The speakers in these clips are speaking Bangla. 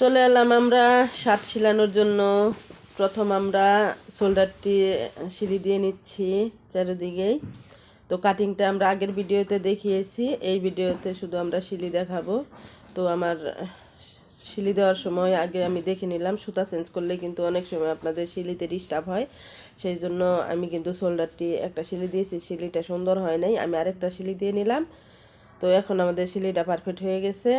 চলে এলাম আমরা শার্ট শিলানোর জন্য। প্রথম আমরা শোল্ডারটি সিঁড়ি দিয়ে নিচ্ছি চারিদিকেই তো কাটিংটা আমরা আগের ভিডিওতে দেখিয়েছি, এই ভিডিওতে শুধু আমরা শিলি দেখাবো। তো আমার শিলি দেওয়ার সময় আগে আমি দেখে নিলাম, সুতা চেঞ্জ করলে কিন্তু অনেক সময় আপনাদের শিলিতে ডিস্টার্ব হয়। সেই জন্য আমি কিন্তু শোল্ডারটি একটা শিলি দিয়েছি শিলিটা সুন্দর হয় নাই, আমি আরেকটা শিলি দিয়ে নিলাম। তো এখন আমাদের শিলিটা পারফেক্ট হয়ে গেছে।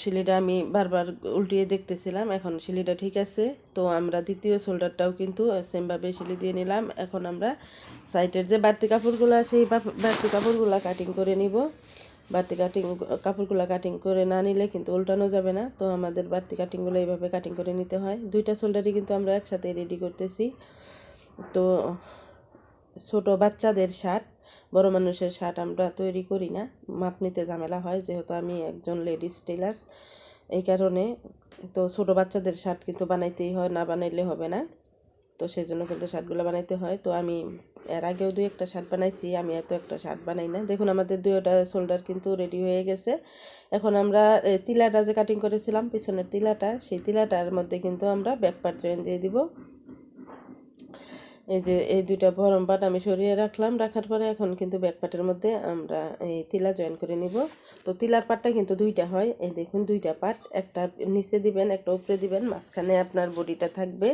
শিলিটা আমি বারবার উল্টিয়ে দেখতেছিলাম, এখন শিলিটা ঠিক আছে। তো আমরা দ্বিতীয় শোল্ডারটাও কিন্তু সেমভাবে শিলি দিয়ে নিলাম। এখন আমরা সাইডের যে বাড়তি কাপড়গুলো, সেই বাড়তি কাপড়গুলো কাটিং করে নিব। বাড়তি কাটিং কাপড়গুলো কাটিং করে না নিলে কিন্তু উল্টানো যাবে না। তো আমাদের বাড়তি কাটিংগুলো এইভাবে কাটিং করে নিতে হয়। দুইটা শোল্ডারই কিন্তু আমরা একসাথে রেডি করতেছি। তো ছোট বাচ্চাদের শার্ট বড় মানুষের শার্ট আমরা তৈরি করি না। মাপ নিতে ঝামেলা হয়, যেহেতু আমি একজন লেডিস টেলার্স এই কারণে তো ছোট বাচ্চাদের শার্ট কিন্তু বানাইতেই হয়, না বানাইলে হবে না। তো সেই জন্য কিন্তু শার্টগুলো বানাইতে হয়। তো আমি এর আগেও দুই একটা শার্ট বানাইছি, আমি এত একটা শার্ট বানাই না। দেখুন, আমাদের দুইটা শোল্ডার কিন্তু রেডি হয়ে গেছে। এখন আমরা তিলাটা যে কাটিং করেছিলাম, পিছনের তিলাটা, সেই তিলাটার মধ্যে কিন্তু আমরা ব্যাক পার্ট জয়েন দিয়ে দিব। এই যে এই দুইটা ভরম পাট আমি সরিয়ে রাখলাম। রাখার পরে এখন কিন্তু ব্যাক পাটের মধ্যে আমরা এই তিলা জয়েন করে নিব। তো তিলার পাটটা কিন্তু দুইটা হয়। এই দেখুন দুইটা পাট একটা নিচে দিবেন, একটা উপরে দিবেন। মাঝখানে আপনার বডিটা থাকবে।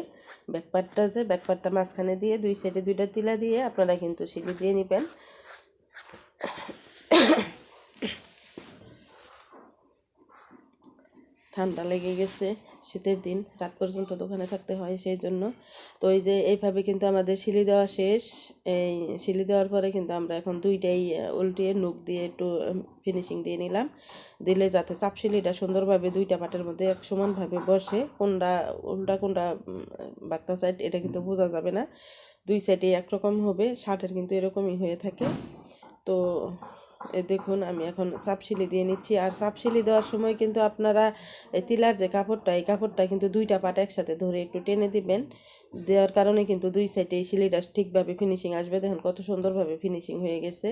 ব্যাক পাটটা যে ব্যাক পাটটা মাঝখানে দিয়ে দুই সাইডে দুইটা তিলা দিয়ে আপনারা কিন্তু সিঁড়ি দিয়ে নেবেন। ঠান্ডা লেগে গেছে। শীতের দিন, রাত পর্যন্ত দোকানে থাকতে হয় সেই জন্য। তো এই যে এইভাবে কিন্তু আমাদের শিলি দেওয়া শেষ। এই শিলি দেওয়ার পরে কিন্তু আমরা এখন দুইটাই উল্টিয়ে নুক দিয়ে একটু ফিনিশিং দিয়ে নিলাম। দিলে যাতে চাপ শিলিটা সুন্দরভাবে দুইটা পাটের মধ্যে এক সমানভাবে বসে, কোনটা উল্টা, কোনটা বাক্তা সাইড এটা কিন্তু বোঝা যাবে না। দুই সাইডে একরকম হবে শার্টের কিন্তু এরকমই হয়ে থাকে। তো দেখুন, আমি এখন চাপশিলি দিয়ে নিচ্ছি। আর চাপশিলি দেওয়ার সময় কিন্তু আপনারা এই তিলার যে কাপড়টা, এই কাপড়টা কিন্তু দুইটা পাট একসাথে ধরে একটু টেনে দিবেন। দেওয়ার কারণে কিন্তু দুই সাইডে এই শিলিটা ঠিকভাবে ফিনিশিং আসবে। দেখুন কত সুন্দরভাবে ফিনিশিং হয়ে গেছে।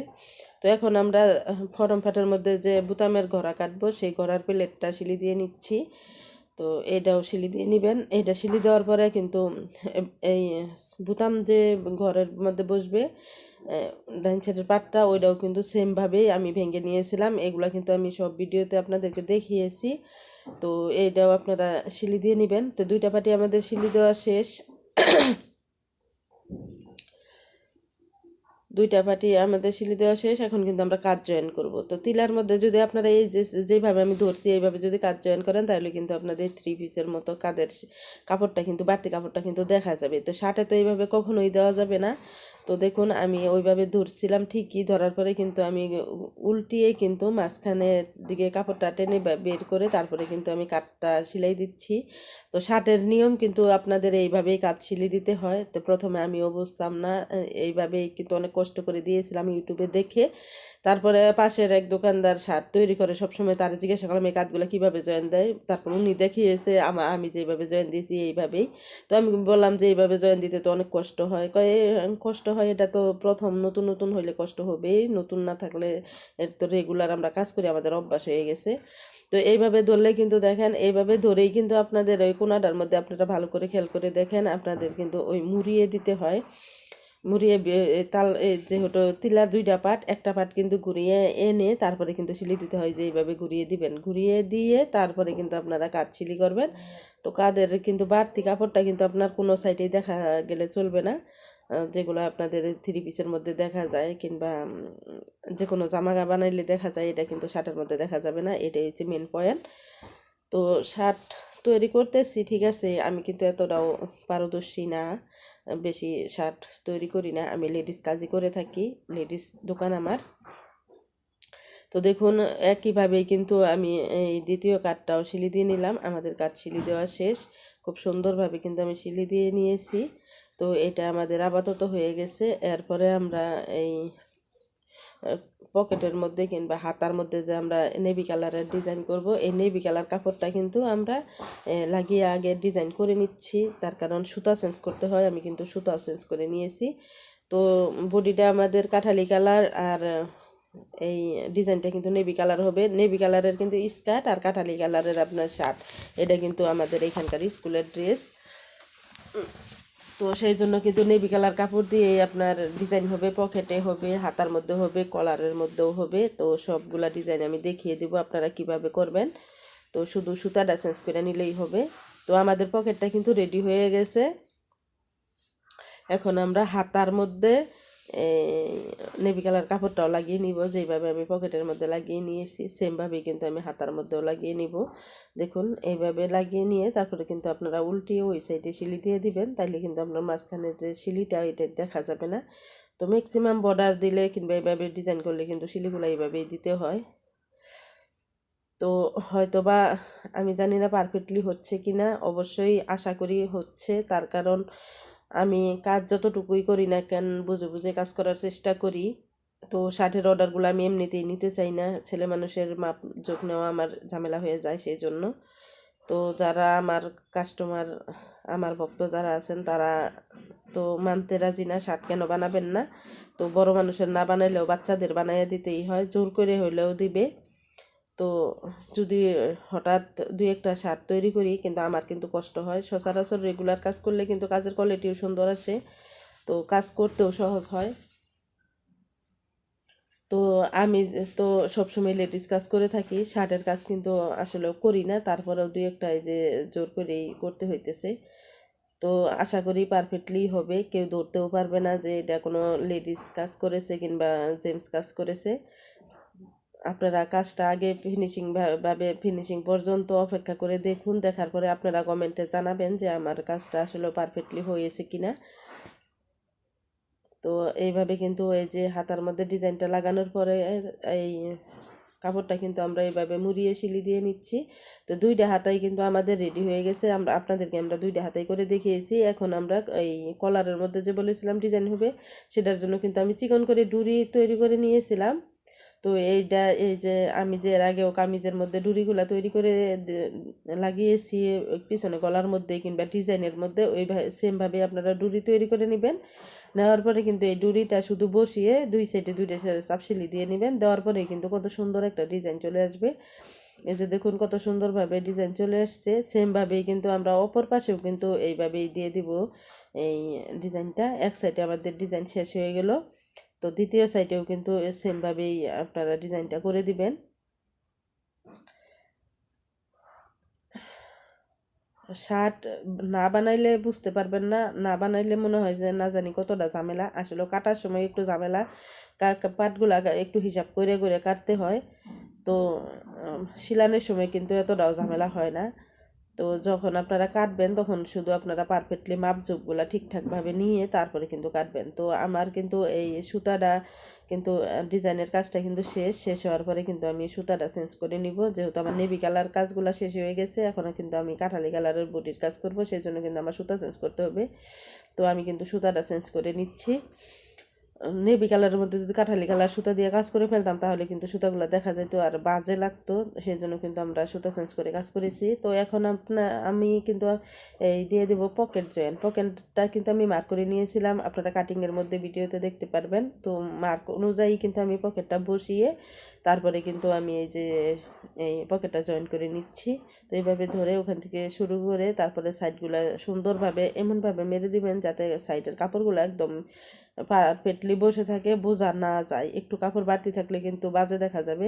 তো এখন আমরা ফরম ফাটের মধ্যে যে বুতামের ঘোড়া কাটবো, সেই ঘোড়ার প্লেটটা শিলি দিয়ে নিচ্ছি। তো এটাও শিলি দিয়ে নেবেন। এটা শিলি দেওয়ার পরে কিন্তু এই বুতাম যে ঘরের মধ্যে বসবে ডাইন সাইডের পাটটা ওইটাও কিন্তু সেমভাবেই আমি ভেঙে নিয়েছিলাম। এগুলো কিন্তু আমি সব ভিডিওতে আপনাদেরকে দেখিয়েছি। তো এইটাও আপনারা শিলি দিয়ে নেবেন। তো দুইটা পাটি আমাদের শিলি দেওয়া শেষ। দুইটা পাটি আমাদের শিলি দেওয়া শেষ, এখন কিন্তু আমরা কাজ জয়েন করব। তো তিলার মধ্যে যদি আপনারা এই যে, যেভাবে আমি ধরছি, এইভাবে যদি কাজ জয়েন করেন, তাহলে কিন্তু আপনাদের থ্রি পিসের মতো কাদের কাপড়টা কিন্তু, বাড়তি কাপড়টা কিন্তু দেখা যাবে। তো শার্টে তো এইভাবে কখনোই দেওয়া যাবে না। তো দেখুন, আমি ওইভাবে ধরছিলাম ঠিকই, ধরার পরে কিন্তু আমি উল্টিয়ে কিন্তু মাঝখানের দিকে কাপড়টা টেনে বের করে তারপরে কিন্তু আমি কাঠটা সেলাই দিচ্ছি। তো শার্টের নিয়ম কিন্তু আপনাদের এইভাবেই কাজ সিলি দিতে হয়। তো প্রথমে আমি বুঝতাম না এইভাবেই কিন্তু অনেক কষ্ট করে দিয়েছিলাম ইউটিউবে দেখে। তারপরে পাশের এক দোকানদার শার্ট তৈরি করে সবসময় তার জিজ্ঞাসা করলাম, এই কাজগুলো কীভাবে জয়েন দেয়? তারপর উনি দেখিয়েছে, আমা আমি যেভাবে জয়েন দিয়েছি এইভাবেই। তো আমি বললাম যে, এইভাবে জয়েন দিতে তো অনেক কষ্ট হয়। কয়ে কষ্ট হয়, এটা তো প্রথম, নতুন নতুন হইলে কষ্ট হবেই। নতুন না থাকলে এর তো রেগুলার আমরা কাজ করি, আমাদের অভ্যাস হয়ে গেছে। তো এইভাবে ধরলে কিন্তু দেখেন, এইভাবে ধরেই কিন্তু আপনাদের ওই কোনাটার মধ্যে আপনারা ভালো করে খেয়াল করে দেখেন, আপনাদের কিন্তু ওই মুড়িয়ে দিতে হয়। মুড়িয়ে তাল যেহেতু তিলার দুইটা পাট, একটা পাট কিন্তু ঘুরিয়ে এনে তারপরে কিন্তু সিলি দিতে হয়, যে এইভাবে ঘুরিয়ে দিবেন। ঘুরিয়ে দিয়ে তারপরে কিন্তু আপনারা কাজ সিলি করবেন। তো কাদের কিন্তু বাড়তি কাপড়টা কিন্তু আপনার কোনো সাইডেই দেখা গেলে চলবে না। যেগুলো আপনাদের থ্রি পিসের মধ্যে দেখা যায় কিংবা যে কোনো জামা বানাইলে দেখা যায়, এটা কিন্তু শার্টের মধ্যে দেখা যাবে না, এটাই হচ্ছে মেন পয়েন্ট তো শার্ট তৈরি করতেছি, ঠিক আছে, আমি কিন্তু এতটাও পারদর্শী না। বেশি শার্ট তৈরি করি না। আমি লেডিস কাজই করে থাকি, লেডিস দোকান আমার। তো দেখুন, একইভাবেই কিন্তু আমি এই দ্বিতীয় কাঠটাও শিলি দিয়ে নিলাম। আমাদের কাঠ শিলি দেওয়া শেষ। খুব সুন্দরভাবে কিন্তু আমি শিলি দিয়ে নিয়েছি। তো এটা আমাদের আপাতত হয়ে গেছে। এরপরে আমরা এই পকেটের মধ্যে কিংবা হাতার মধ্যে যে আমরা নেভি কালারের ডিজাইন করব, এই নেভি কালার কাপড়টা কিন্তু আমরা লাগিয়ে আগে ডিজাইন করে নিচ্ছি। তার কারণ সুতা চেঞ্জ করতে হয়, আমি কিন্তু সুতা চেঞ্জ করে নিয়েছি। তো বডিটা আমাদের কাঠালি কালার আর, এই ডিজাইনটা কিন্তু নেভি কালার হবে। নেভি কালারের কিন্তু স্কার্ট আর কাঠালি কালারের আপনার শার্ট এটা কিন্তু আমাদের এখানকার স্কুলের ড্রেস তো সেই জন্য কিন্তু নেভি কালার কাপড় দিয়ে আপনার ডিজাইন হবে পকেটে হবে, হাতার মধ্যে হবে কলারের মধ্যেও হবে। তো সবগুলা ডিজাইন আমি দেখিয়ে দেবো আপনারা কীভাবে করবেন। তো শুধু সুতাটা চেঞ্জ করে নিলেই হবে। তো আমাদের পকেটটা কিন্তু রেডি হয়ে গেছে। এখন আমরা হাতার মধ্যে নেভি কালার কাপড়টাও লাগিয়ে নিব, যেইভাবে আমি পকেটের মধ্যে লাগিয়ে নিয়েছি সেমভাবে কিন্তু আমি হাতার মধ্যেও লাগিয়ে নিব। দেখুন, এইভাবে লাগিয়ে নিয়ে তারপরে কিন্তু আপনারা উল্টিয়ে ওই সাইডে শিলি দিয়ে দিবেন, তাইলে কিন্তু আপনার মাঝখানে যে শিলিটা, এটা দেখা যাবে না। তো ম্যাক্সিমাম বর্ডার দিলে কিংবা এইভাবে ডিজাইন করলে কিন্তু শিলিগুলো এইভাবেই দিতে হয়। তো হয়তো বা আমি জানি না পারফেক্টলি হচ্ছে কি না অবশ্যই আশা করি হচ্ছে, তার কারণ আমি কাজ যতটুকুই করি না কেন, বুঝে বুঝে কাজ করার চেষ্টা করি। তো শার্টের অর্ডারগুলো আমি এমনিতেই নিতে চাই না। ছেলে মানুষের মাপ যোগ নেওয়া আমার ঝামেলা হয়ে যায় সেই জন্য তো যারা আমার কাস্টমার আমার ভক্ত যারা আছেন তারা তো মানতে রাজি না, শার্ট কেন বানাবেন না? তো বড় মানুষের না বানাইলেও বাচ্চাদের বানাইয়া দিতেই হয়, জোর করে হইলেও দিবে। তো যদি হঠাৎ দুই একটা শার্ট তৈরি করি, কিন্তু আমার কিন্তু কষ্ট হয়। সচরাচর রেগুলার কাজ করলে কিন্তু কাজের কোয়ালিটিও সুন্দর আসে। তো কাজ করতেও সহজ হয়। তো আমি তো সবসময় লেডিস কাজ করে থাকি। শার্টের কাজ কিন্তু আসলে করি না। তারপরেও দুই একটা এই যে জোর করেই করতে হইতেছে। তো আশা করি পারফেক্টলি হবে। কেউ ধরতেও পারবে না যে এটা কোনো লেডিস কাজ করেছে কিংবা জেন্টস কাজ করেছে। আপনারা কাজটা আগে ফিনিশিং ভাবে ফিনিশিং পর্যন্ত অপেক্ষা করে দেখুন, দেখার পরে আপনারা কমেন্টে জানাবেন যে আমার কাজটা আসলে পারফেক্টলি হয়েছে কিনা। তো এইভাবে কিন্তু এই যে হাতার মধ্যে ডিজাইনটা লাগানোর পরে এই কাপড়টা কিন্তু আমরা এইভাবে মুড়িয়ে শিলি দিয়ে নিচ্ছি। তো দুইটা হাতাই কিন্তু আমাদের রেডি হয়ে গেছে, আমরা আপনাদেরকে আমরা দুইটা হাতাই করে দেখিয়েছি। এখন আমরা এই কলারের মধ্যে যে বলেছিলাম ডিজাইন হবে, সেটার জন্য কিন্তু আমি চিকন করে ডুরি তৈরি করে নিয়েছিলাম। তো এইটা এই যে আমি যে এর আগেও কামিজের মধ্যে ডুরিগুলা তৈরি করে লাগিয়েছি, পিছনে গলার মধ্যে কিংবা ডিজাইনের মধ্যে, ওই সেমভাবে আপনারা ডুরি তৈরি করে নেবেন। নেওয়ার পরে কিন্তু এই ডুরিটা শুধু বসিয়ে দুই সাইডে দুইটা চাপশিলি দিয়ে নেবেন। দেওয়ার পরে কিন্তু কত সুন্দর একটা ডিজাইন চলে আসবে। এই যে দেখুন কত সুন্দরভাবে ডিজাইন চলে আসছে। সেমভাবেই কিন্তু আমরা অপর পাশেও কিন্তু এইভাবেই দিয়ে দিব এই ডিজাইনটা। এক সাইডে আমাদের ডিজাইন শেষ হয়ে গেল। তো দ্বিতীয় সাইডেও কিন্তু সেমভাবেই আপনারা ডিজাইনটা করে দিবেন। শার্ট না বানাইলে বুঝতে পারবেন না না বানাইলে মনে হয় যে না জানি কতটা ঝামেলা। আসলে কাটার সময় একটু ঝামেলা পাটগুলা একটু হিসাব করে করে কাটতে হয়। তো শিলানের সময় কিন্তু এতটাও ঝামেলা হয় না। তো যখন আপনারা কাটবেন, তখন শুধু আপনারা পারফেক্টলি মাপঝোপগুলো ঠিকঠাকভাবে নিয়ে তারপরে কিন্তু কাটবেন। তো আমার কিন্তু এই সুতাটা কিন্তু ডিজাইনের কাজটা কিন্তু শেষ। শেষ হওয়ার পরে কিন্তু আমি সুতাটা চেঞ্জ করে নিব। যেহেতু আমার নেভি কালার কাজগুলো শেষ হয়ে গেছে, এখনও কিন্তু আমি কাঠালি কালারের বডির কাজ করব সেই জন্য কিন্তু আমার সুতা চেঞ্জ করতে হবে। তো আমি কিন্তু সুতাটা চেঞ্জ করে নিচ্ছি। নেভি কালারের মধ্যে যদি কাঠালি কালার সুতা দিয়ে কাজ করে ফেলতাম, তাহলে কিন্তু সুতাগুলো দেখা যেত আর বাজে লাগতো। সেই জন্য কিন্তু আমরা সুতা চেঞ্জ করে কাজ করেছি। তো এখন আপনার আমি কিন্তু এই দিয়ে দেবো পকেট জয়েন পকেটটা কিন্তু আমি মার্ক করে নিয়েছিলাম। আপনারা কাটিংয়ের মধ্যে ভিডিওতে দেখতে পারবেন। তো মার্ক অনুযায়ী কিন্তু আমি পকেটটা বসিয়ে তারপরে কিন্তু আমি এই যে, এই পকেটটা জয়েন করে নিচ্ছি। তো এইভাবে ধরে ওখান থেকে শুরু করে তারপরে সাইডগুলো সুন্দরভাবে, এমনভাবে মেরে দিবেন যাতে সাইডের কাপড়গুলো একদম পারফেক্টলি বসে থাকে বোঝা না যায়। একটু কাপড় বাড়তি থাকলে কিন্তু বাজে দেখা যাবে।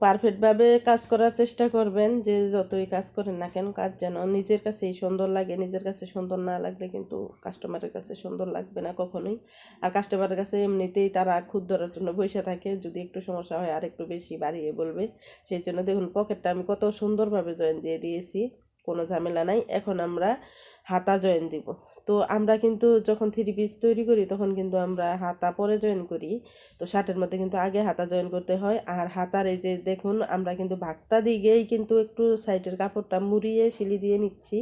পারফেক্টভাবে কাজ করার চেষ্টা করবেন যে যতই কাজ করেন না কেন, কাজ যেন নিজের কাছেই সুন্দর লাগে। নিজের কাছে সুন্দর না লাগলে কিন্তু কাস্টমারের কাছে সুন্দর লাগবে না কখনোই। আর কাস্টমারের কাছে এমনিতেই তারা খুদ ধরার জন্য বসে থাকে। যদি একটু সমস্যা হয় আর একটু বেশি বাড়িয়ে বলবে। সেই জন্য দেখুন পকেটটা আমি কত সুন্দরভাবে জয়েন দিয়ে দিয়েছি। কোনো ঝামেলা নাই, এখন আমরা হাতা জয়েন দিব। তো আমরা কিন্তু যখন থ্রি পিস তৈরি করি, তখন কিন্তু আমরা হাতা পরে জয়েন করি। তো শার্টের মধ্যে কিন্তু আগে হাতা জয়েন করতে হয়। আর হাতার এই যে দেখুন, আমরা কিন্তু ভাগটা দিকেই কিন্তু একটু সাইডের কাপড়টা মুড়িয়ে শিলি দিয়ে নিচ্ছি।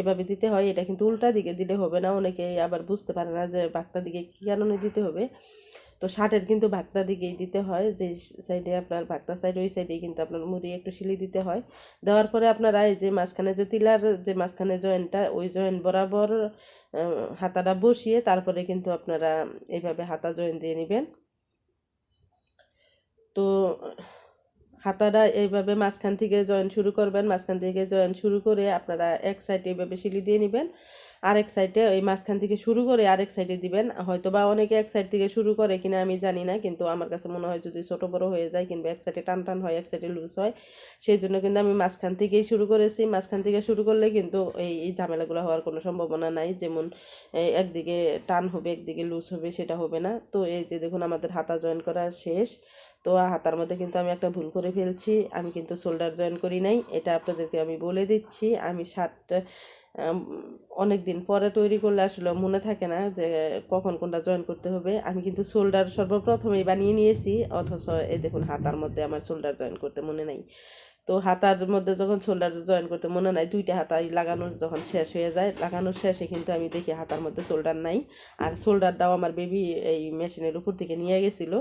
এভাবে দিতে হয়, এটা কিন্তু উল্টা দিকে দিলে হবে না। অনেকে আবার বুঝতে পারে না যে ভাগটা দিকে কী কারণে দিতে হবে। তো শার্টের কিন্তু ভাগটা দিকেই দিতে হয়, যে সাইডে আপনার ভাগটা সাইড ওই সাইডে কিন্তু আপনার মুড়ি একটু শিলি দিতে হয়। দেওয়ার পরে আপনারা এই যে মাঝখানে যে তিলার, যে মাঝখানে জয়েন্টটা, ওই জয়েন্ট বরাবর হাতাটা বসিয়ে তারপরে কিন্তু আপনারা এইভাবে হাতা জয়েন দিয়ে নেবেন। তো হাতাটা এইভাবে মাঝখান থেকে জয়েন শুরু করবেন, মাঝখান থেকে জয়েন শুরু করে আপনারা এক সাইডে এইভাবে সিলি দিয়ে নেবেন, আরেক সাইডে ওই মাঝখান থেকে শুরু করে আরেক সাইডে দিবেন। হয়তো বা অনেকে এক সাইড থেকে শুরু করে কিনা আমি জানি না, কিন্তু আমার কাছে মনে হয় যদি ছোটো বড় হয়ে যায় কিংবা এক সাইডে টান টান হয়, এক সাইডে লুজ হয় সেই জন্য কিন্তু আমি মাঝখান থেকেই শুরু করেছি। মাঝখান থেকে শুরু করলে কিন্তু এই এই ঝামেলাগুলো হওয়ার কোনো সম্ভাবনা নাই। যেমন একদিকে টান হবে, একদিকে লুজ হবে, সেটা হবে না। তো এই যে দেখুন, আমাদের হাতা জয়েন করা শেষ। তো হাতার মধ্যে কিন্তু আমি একটা ভুল করে ফেলছি। আমি কিন্তু শোল্ডার জয়েন করি নাই। এটা আপনাদেরকে আমি বলে দিচ্ছি। আমি শার্ট অনেক দিন পরে তৈরি করলে আসলে মনে থাকে না যে, কখন কোনটা জয়েন করতে হবে। আমি কিন্তু শোল্ডার সর্বপ্রথমেই বানিয়ে নিয়েছি। অথচ এই দেখুন, হাতার মধ্যে আমার শোল্ডার জয়েন করতে মনে নাই। তো হাতার মধ্যে যখন শোল্ডার জয়েন করতে মনে নাই, দুইটা হাতাই লাগানোর যখন শেষ হয়ে যায়, লাগানোর শেষে কিন্তু আমি দেখি হাতার মধ্যে শোল্ডার নাই। আর শোল্ডারটাও আমার বেবি এই মেশিনের উপর থেকে নিয়ে গেছিল।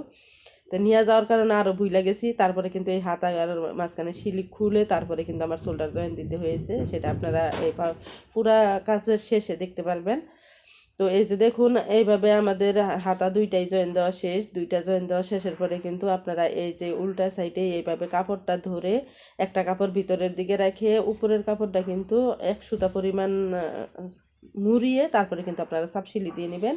তো নিয়ে যাওয়ার কারণে আরও ভুলে গেছি। তারপরে কিন্তু এই হাত আগার মাঝখানে শিলি খুলে তারপরে কিন্তু আমার শোল্ডার জয়েন দিতে হয়েছে। সেটা আপনারা এই পুরা কাজের শেষে দেখতে পারবেন। তো এই যে দেখুন, এইভাবে আমাদের হাতা দুইটাই জয়েন দেওয়া শেষ। দুইটা জয়েন দেওয়া শেষের পরে কিন্তু আপনারা এই যে উল্টা সাইডে এইভাবে কাপড়টা ধরে একটা কাপড় ভিতরের দিকে রেখে উপরের কাপড়টা কিন্তু এক সুতা পরিমাণ মুড়িয়ে তারপরে কিন্তু আপনারা সাপশিলি দিয়ে নেবেন।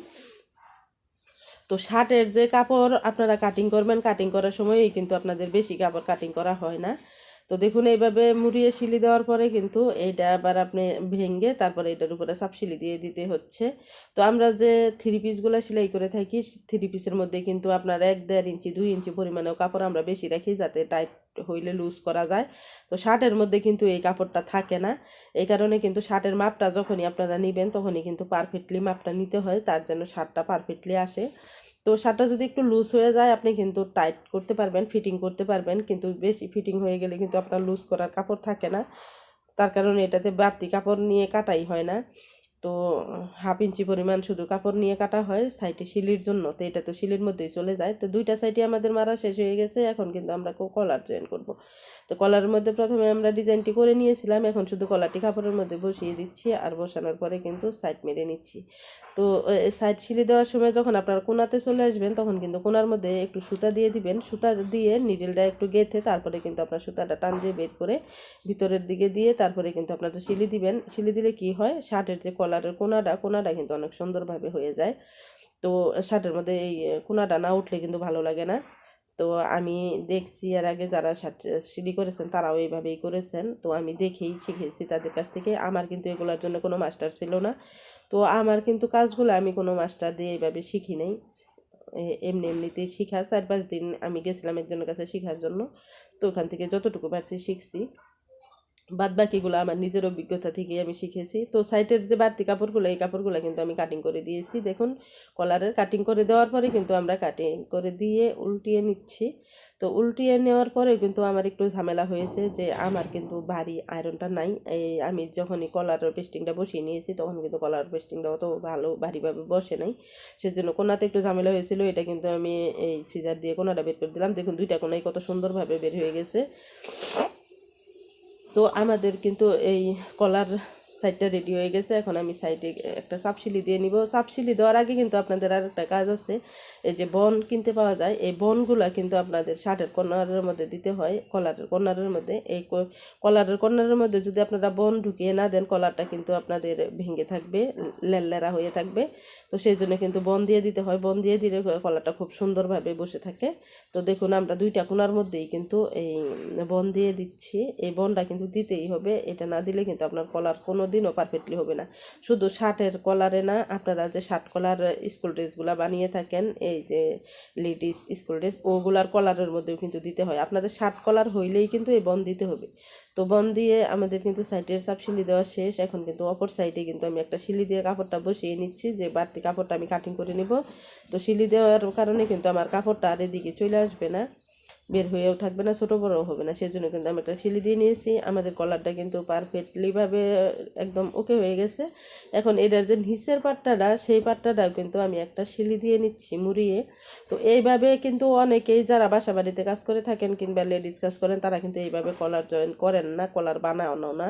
তো শার্টের যে কাপড় আপনারা কাটিং করবেন কাটিং করার সময়ই কিন্তু আপনাদের বেশি কাপড় কাটিং করা হয় না। তো দেখুন, এইভাবে মুড়িয়ে শিলি দেওয়ার পরে কিন্তু এইটা আবার আপনি ভেঙে তারপরে এটার উপরে সাপ শিলি দিয়ে দিতে হচ্ছে। তো আমরা যে থ্রি পিসগুলো সেলাই করে থাকি থ্রি পিসের মধ্যে কিন্তু আপনার এক দেড় ইঞ্চি, দুই ইঞ্চি পরিমাণেও কাপড় আমরা বেশি রাখি যাতে টাইট হইলে লুজ করা যায়। তো শার্টের মধ্যে কিন্তু এই কাপড়টা থাকে না। এই কারণে কিন্তু শার্টের মাপটা যখনই আপনারা নেবেন তখনই কিন্তু পারফেক্টলি মাপটা নিতে হয়, তার জন্য শার্টটা পারফেক্টলি আসে। তো শার্টটা যদি একটু লুজ হয়ে যায়, আপনি কিন্তু টাইট করতে পারবেন ফিটিং করতে পারবেন। কিন্তু বেশি ফিটিং হয়ে গেলে কিন্তু আপনার লুজ করার কাপড় থাকে না। তার কারণে এটাতে বাড়তি কাপড় নিয়ে কাটাই হয় না। তো হাফ ইঞ্চি পরিমাণ শুধু কাপড় নিয়ে কাটা হয় সাইডে শিলির জন্য। তো এটা তো শিলির মধ্যেই চলে যায়। তো দুইটা সাইডে আমাদের মারা শেষ হয়ে গেছে। এখন কিন্তু আমরা কলার জয়েন করব। তো কলার মধ্যে প্রথমে আমরা ডিজাইনটি করে নিয়েছিলাম, এখন শুধু কলারটি কাপড়ের মধ্যে বসিয়ে দিচ্ছি আর বসানোর পরে কিন্তু সাইড মেরে নিচ্ছি। তো সাইড শিলি দেওয়ার সময় যখন আপনার কোনাতে চলে আসবেন, তখন কিন্তু কোনার মধ্যে একটু সুতা দিয়ে দিবেন। সুতা দিয়ে নিডেলটা একটু গেঁথে তারপরে কিন্তু আপনার সুতাটা টান দিয়ে বের করে ভিতরের দিকে দিয়ে তারপরে কিন্তু আপনারা শিলি দিবেন। শিলি দিলে কি হয়, শার্টের যে কলারের কোনাটা কোনাটা কিন্তু অনেক সুন্দরভাবে হয়ে যায়। তো, শার্টের মধ্যে এই কোনাটা না উঠলে কিন্তু ভালো লাগে না। তো আমি দেখছি এর আগে যারা সিঁড়ি করেছেন, তারাও এইভাবেই করেছেন। তো আমি দেখেই শিখেছি তাদের কাছ থেকে। আমার কিন্তু এগুলোর জন্য কোনো মাস্টার ছিল না। তো আমার কিন্তু কাজগুলো আমি কোনো মাস্টার দিয়ে এইভাবে শিখি নাই। এমনি এমনিতেই শিখা। চার পাঁচ দিন আমি গেছিলাম একজনের কাছে শেখার জন্য। তো ওখান থেকে যতটুকু পারছি শিখছি। বাদ বাকিগুলো আমার নিজের অভিজ্ঞতা থেকে আমি শিখেছি। তো সাইটের যে বাড়তি কাপড়গুলো, এই কাপড়গুলো কিন্তু আমি কাটিং করে দিয়েছি। দেখুন কলারের কাটিং করে দেওয়ার পরে কিন্তু আমরা কাটিং করে দিয়ে উল্টিয়ে নিচ্ছি। তো উল্টিয়ে নেওয়ার পরেও কিন্তু আমার একটু ঝামেলা হয়েছে যে আমার কিন্তু ভারী আয়রনটা নাই। এই আমি যখনই কলারের পেস্টিংটা বসিয়ে নিয়েছি, তখন কিন্তু কলার পেস্টিংটা অত ভালো, ভারীভাবে বসে নাই। সেজন্য কোনাতে একটু ঝামেলা হয়েছিল, এটা কিন্তু আমি এই সিজার দিয়ে কোনাটা বের করে দিলাম। দেখুন, দুইটা কোনাই কত সুন্দরভাবে বের হয়ে গেছে। তো আমাদের কিন্তু এই কলার সাইডটা রেডি হয়ে গেছে। এখন আমি সাইডে একটা চাপশিলি দিয়ে নিব। চাপশিলি দেওয়ার আগে কিন্তু আপনাদের আর একটা কাজ আছে। এই যে বন কিনতে পাওয়া যায়, এই বনগুলা কিন্তু আপনাদের শার্টের কর্নারের মধ্যে দিতে হয়, কলারের কর্নারের মধ্যে। এই কলারের কর্নারের মধ্যে যদি আপনারা বন ঢুকিয়ে না দেন, কলারটা কিন্তু আপনাদের ভেঙে থাকবে, লেল্লেরা হয়ে থাকবে। তো সেই জন্য কিন্তু বন দিয়ে দিতে হয়। বন দিয়ে দিলে কলারটা খুব সুন্দরভাবে বসে থাকে। তো দেখুন, আমরা দুইটা কোনার মধ্যেই কিন্তু এই বন দিয়ে দিচ্ছি। এই বনটা কিন্তু দিতেই হবে। এটা না দিলে কিন্তু আপনার কলার কোনো দিনও পারফেক্টলি হবে না। শুধু শার্টের কলারে না, আপনারা যে শার্ট কলার স্কুল ড্রেসগুলো বানিয়ে থাকেন, এই যে লেডিস স্কুল ড্রেস ওগুলার কলারের মধ্যেও কিন্তু দিতে হয়। আপনাদের শার্ট কলার হইলেই কিন্তু এই বন দিতে হবে। তো বন দিয়ে আমাদের কিন্তু সাইডের চাপ শিলি দেওয়া শেষ। এখন কিন্তু অপর সাইডে কিন্তু আমি একটা শিলি দিয়ে কাপড়টা বসিয়ে নিচ্ছি, যে বাড়তি কাপড়টা আমি কাটিং করে নিব। তো শিলি দেওয়ার কারণে কিন্তু আমার কাপড়টা আর এদিকে চলে আসবে না। বের হয়েও থাকবে না, ছোটো বড়ও হবে না। সেজন্য কিন্তু আমি একটা শিলি দিয়ে নিয়েছি। আমাদের কলারটা কিন্তু পারফেক্টলিভাবে একদম ওকে হয়ে গেছে। এখন এটার যে নিচের পাট্টাটা, সেই পাট্টাটাও কিন্তু আমি একটা শিলি দিয়ে নিচ্ছি মুড়িয়ে। তো এইভাবে কিন্তু অনেকেই যারা বাসা বাড়িতে কাজ করে থাকেন কিংবা লেডিস কাজ করেন, তারা কিন্তু এইভাবে কলার জয়েন করেন না, কলার বানাও না।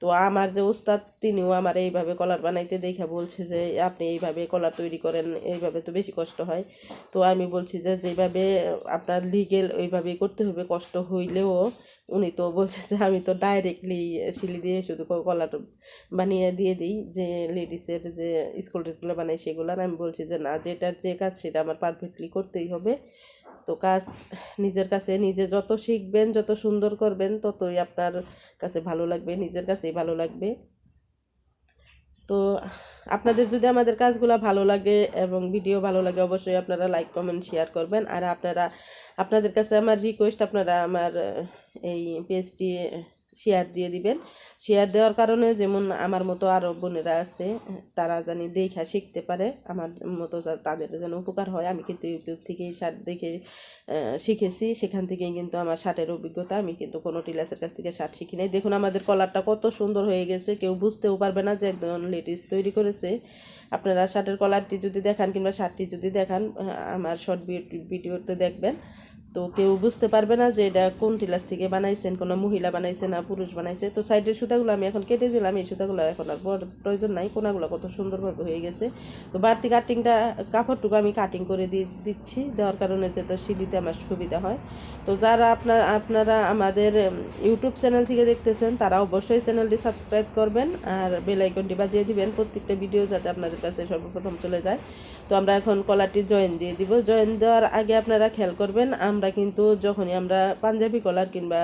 তো আমার যে উস্তাদ, তিনিও আমার এইভাবে কলার বানাইতে দেখে বলছে যে, আপনি এইভাবে কলার তৈরি করেন, এইভাবে তো বেশি কষ্ট হয়। তো আমি বলছি যে, যেভাবে আপনার লিগেল ওইভাবেই করতে হবে, কষ্ট হইলেও উনি তো বলছে যে, আমি তো ডাইরেক্টলি শিলি দিয়ে শুধু কলার বানিয়ে দিয়ে দিই, যে লেডিসের যে স্কুল ড্রেসগুলো বানাই সেগুলো। আমি বলছি যে, না, যেটার যে কাজ সেটা আমার পারফেক্টলি করতেই হবে। কাজ নিজের কাছে, নিজে যত শিখবেন, যত সুন্দর করবেন, ততই আপনার কাছে ভালো লাগবে, নিজের কাছেই ভালো লাগবে। তো আপনাদের যদি আমাদের কাজগুলো ভালো লাগে এবং ভিডিও ভালো লাগে, অবশ্যই আপনারা লাইক, কমেন্ট, শেয়ার করবেন। আর আপনারা, আপনাদের কাছে আমার রিকোয়েস্ট আপনারা আমার, এই পেজটি শেয়ার দিয়ে দিবেন। শেয়ার দেওয়ার কারণে যেমন আমার মতো আরও বোনেরা আছে, তারা জানি দেখা শিখতে পারে, আমার মতো তাদের যেন উপকার হয়। আমি কিন্তু ইউটিউব থেকেই শার্ট দেখে শিখেছি। সেখান থেকেই কিন্তু আমার শার্টের অভিজ্ঞতা। আমি কিন্তু কোনো টিলাসের কাছ থেকে শার্ট শিখি নাই। দেখুন আমাদের কলারটা কত সুন্দর হয়ে গেছে। কেউ বুঝতেও পারবে না যে একজন লেডিস তৈরি করেছে। আপনারা শার্টের কলারটি যদি দেখান কিংবা শার্টটি যদি দেখান আমার শর্ট ভিডিওতে দেখবেন। তো কেউ বুঝতে পারবে না যে এটা কোন টিলাস থেকে বানাইছেন, কোনো মহিলা বানাইছে না পুরুষ বানাইছে। তো সাইডের সুতাগুলো আমি এখন কেটে দিলাম, এই সুতাগুলো এখন আর বড় প্রয়োজন নাই, কোনাগুলো কত সুন্দরভাবে হয়ে গেছে। তো বাড়তি কাটিংটা, কাপড়টুকু আমি কাটিং করে দিয়ে দিচ্ছি, দেওয়ার কারণে যে তো সিলিতে আমার সুবিধা হয়। তো যারা আপনার আপনারা আমাদের ইউটিউব চ্যানেল থেকে দেখতেছেন, তারা অবশ্যই চ্যানেলটি সাবস্ক্রাইব করবেন আর বেল আইকনটি বাজিয়ে দিবেন, প্রত্যেকটা ভিডিও যাতে আপনাদের কাছে সর্বপ্রথম চলে যায়। তো আমরা এখন কলারটি জয়েন দিয়ে দিব। জয়েন দেওয়ার আগে আপনারা খেয়াল করবেন, আমরা কিন্তু যখনই আমরা পাঞ্জাবি কলার কিংবা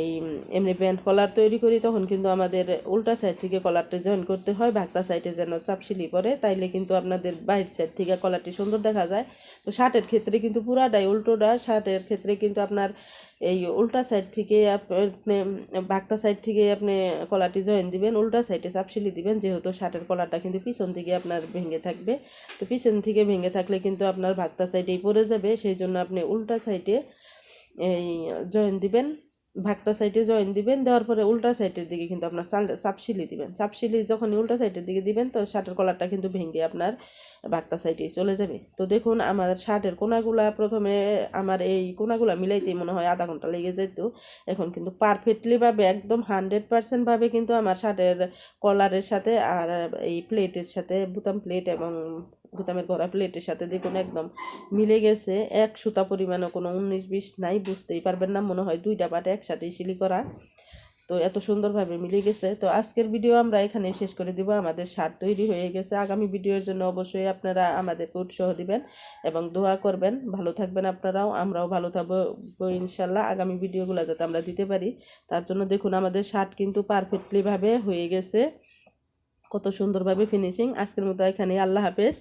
এই এমনি প্যান্ট কলার তৈরি করি, তখন কিন্তু আমাদের উল্টা সাইড থেকে কলারটা জয়েন করতে হয় ভাগটা সাইডে যেন চাপসিলি পরে তাইলে কিন্তু আপনাদের বাইর সাইড থেকে কলারটি সুন্দর দেখা যায়। তো শার্টের ক্ষেত্রে কিন্তু পুরাটাই উল্টোটা শার্টের ক্ষেত্রে কিন্তু আপনার এই উল্টা সাইড থেকে আপনি বাগতা সাইড থেকে আপনি কলাটি জয়েন দিবেন, উল্টা সাইডে চাপসিলি দিবেন, যেহেতু শার্টের কলাটা কিন্তু পিছন থেকে আপনার ভেঙে থাকবে। তো পিছন থেকে ভেঙে থাকলে কিন্তু আপনার বাগতা সাইডেই পড়ে যাবে, সেই জন্য আপনি উল্টা সাইডে এই জয়েন দিবেন। ভাগটা সাইডে জয়েন দিবেন, দেওয়ার পরে উল্টা সাইডের দিকে কিন্তু আপনার চাপশিলি দিবেন। চাপশিলি যখন উল্টা সাইডের দিকে দিবেন, তো শার্টের কলারটা কিন্তু ভেঙে আপনার ভাগটা সাইডে চলে যাবে। তো দেখুন, আমার শার্টের কোনাগুলা প্রথমে আমার এই কোনাগুলা মিলাইতেই মনে হয় আধা ঘণ্টা লেগে যেত। এখন কিন্তু পারফেক্টলি ভাবে, একদম হান্ড্রেড পার্সেন্ট ভাবে কিন্তু আমার শার্টের কলারের সাথে আর এই প্লেটের সাথে বুতাম প্লেট এবং বুতামের গড়া প্লেটের সাথে দেখুন একদম মিলে গেছে। এক সুতা পরিমাণও কোনো উনিশ, বিশ নাই, বুঝতেই পারবেন না, মনে হয় দুইটা পাটে একসাথেই সিলি করা। তো এত সুন্দরভাবে মিলে গেছে। তো আজকের ভিডিও আমরা এখানে শেষ করে দিব। আমাদের শার্ট তৈরি হয়ে গেছে। আগামী ভিডিওর জন্য অবশ্যই আপনারা আমাদেরকে উৎসাহ দিবেন এবং দোয়া করবেন। ভালো থাকবেন আপনারাও। আমরাও ভালো থাকব, ইনশাল্লাহ আগামী ভিডিওগুলো যাতে আমরা দিতে পারি। তার জন্য দেখুন, আমাদের শার্ট কিন্তু পারফেক্টলিভাবে হয়ে গেছে। কত সুন্দরভাবে ফিনিশিং আজকের মতো এখানে আল্লাহ হাফেজ।